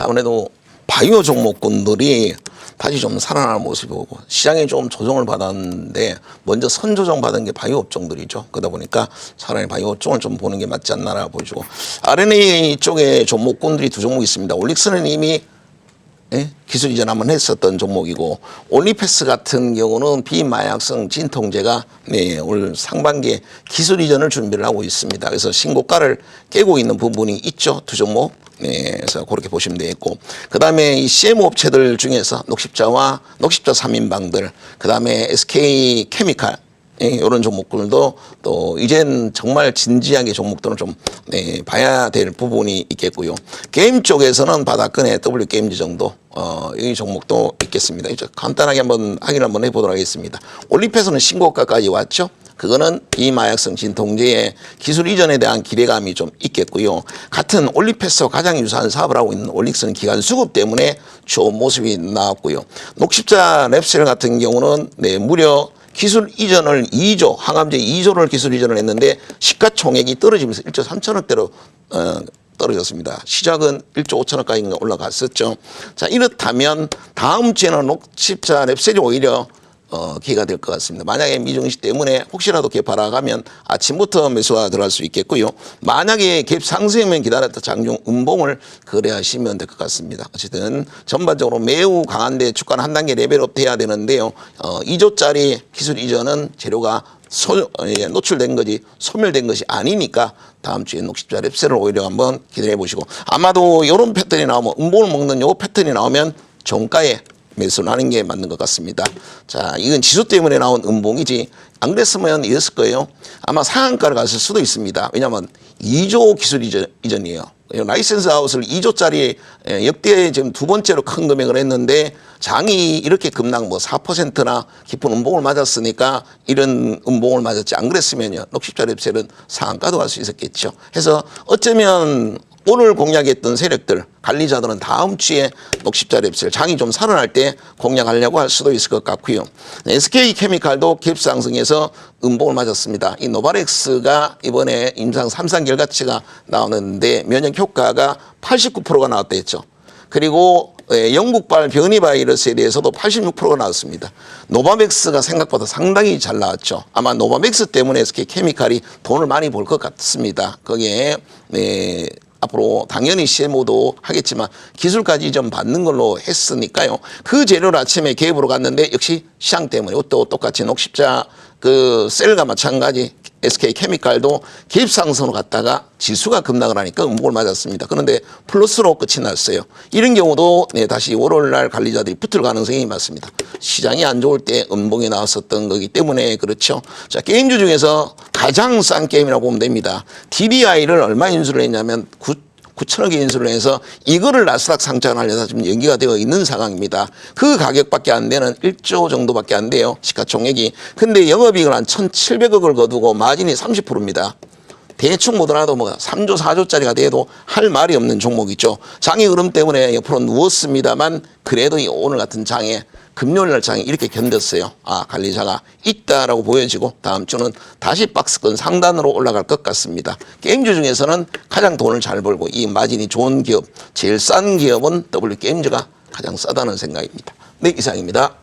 자, 아무래도 바이오 종목군들이 다시 좀 살아나는 모습이 보고 시장이 좀 조정을 받았는데 먼저 선조정 받은 게 바이오 업종들이죠. 그러다 보니까 차라리 바이오 업종을 좀 보는 게 맞지 않나라 보여주고 RNA 쪽에 종목군들이 두 종목 있습니다. 올릭스는 이미 예? 기술 이전 한번 했었던 종목이고 올리패스 같은 경우는 비마약성 진통제가 네, 올 상반기에 기술 이전을 준비를 하고 있습니다. 그래서 신고가를 깨고 있는 부분이 있죠. 두 종목. 네, 그래서 그렇게 보시면 되겠고 그다음에 이 CM 업체들 중에서 녹십자와 녹십자 3인방들 그 다음에 SK 케미칼 예, 이런 종목들도 또 이젠 정말 진지하게 종목들은 좀 네, 봐야 될 부분이 있겠고요. 게임 쪽에서는 바닥근의 W 게임즈 정도 어, 이 종목도 있겠습니다. 이제 간단하게 한번 확인 한번 해보도록 하겠습니다. 올리패스는 신고가까지 왔죠. 그거는 비마약성 진통제의 기술 이전에 대한 기대감이 좀 있겠고요. 같은 올리패스와 가장 유사한 사업을 하고 있는 올릭스는 기간 수급 때문에 좋은 모습이 나왔고요. 녹십자 랩셀 같은 경우는 네, 무려 기술 이전을 2조, 항암제 2조를 기술 이전을 했는데 시가총액이 떨어지면서 1조 3천억대로 어, 떨어졌습니다. 시작은 1조 5천억까지 올라갔었죠. 자, 이렇다면 다음 주에는 녹십자 랩셀이 오히려 어, 기회가 될 것 같습니다. 만약에 미중시 때문에 혹시라도 갭 하락하면 아침부터 매수가 들어갈 수 있겠고요. 만약에 갭 상승이면 기다렸다 장중 음봉을 거래하시면 될 것 같습니다. 어쨌든 전반적으로 매우 강한데 주가는 한 단계 레벨업 돼야 되는데요. 어, 2조짜리 기술 이전은 재료가 소, 예, 노출된 거지 소멸된 것이 아니니까 다음 주에 녹십자 랩셀을 오히려 한번 기대해 보시고 아마도 이런 패턴이 나오면 음봉을 먹는 요 패턴이 나오면 종가에 매수를 하는 게 맞는 것 같습니다. 자, 이건 지수 때문에 나온 음봉이지 안 그랬으면 이랬을 거예요. 아마 상한가를 갔을 수도 있습니다. 왜냐하면 2조 기술 이전, 이전이에요. 라이센스 아웃을 2조짜리 역대 지금 두 번째로 큰 금액을 했는데 장이 이렇게 급락 뭐 4%나 깊은 음봉을 맞았으니까 이런 음봉을 맞았지 안 그랬으면요. 녹십자 랩셀은 상한가도 갈 수 있었겠죠. 해서 어쩌면 오늘 공략했던 세력들 관리자들은 다음 주에 녹십자 랩셀 장이 좀 살아날 때 공략하려고 할 수도 있을 것 같고요. SK 케미칼도 갭 상승해서 음봉을 맞았습니다. 이 노바렉스가 이번에 임상 3상 결과치가 나오는데 면역 효과가 89%가 나왔다 했죠. 그리고 예, 영국발 변이 바이러스에 대해서도 86%가 나왔습니다. 노바맥스가 생각보다 상당히 잘 나왔죠. 아마 노바맥스 때문에 SK 케미칼이 돈을 많이 벌 것 같습니다. 거기에 네, 앞으로 당연히 CMO도 하겠지만 기술까지 좀 받는 걸로 했으니까요. 그 재료를 아침에 개입으로 갔는데 역시 시장 때문에 또 똑같이 녹십자 그 셀과 마찬가지 SK 케미칼도 기입상승으로 갔다가 지수가 급락을 하니까 음봉을 맞았습니다. 그런데 플러스로 끝이 났어요. 이런 경우도 네, 다시 월요일 날 관리자들이 붙을 가능성이 많습니다. 시장이 안 좋을 때 음봉이 나왔었던 거기 때문에 그렇죠. 자, 게임주 중에서 가장 싼 게임이라고 보면 됩니다. DBI를 얼마 인수를 했냐면 9 9천억에 인수를 해서 이거를 나스닥 상장하려다 지금 연기가 되어 있는 상황입니다. 그 가격밖에 안 되는 1조 정도밖에 안 돼요. 시가총액이. 근데 영업이익을 한 1,700억을 거두고 마진이 30%입니다. 대충 보더라도 뭐 3조, 4조짜리가 돼도 할 말이 없는 종목이죠. 장의 흐름 때문에 옆으로 누웠습니다만 그래도 이 오늘 같은 장에 금요일 날 장이 이렇게 견뎠어요. 아, 관리자가 있다라고 보여지고 다음 주는 다시 박스권 상단으로 올라갈 것 같습니다. 게임주 중에서는 가장 돈을 잘 벌고 이 마진이 좋은 기업, 제일 싼 기업은 W 게임즈가 가장 싸다는 생각입니다. 네, 이상입니다.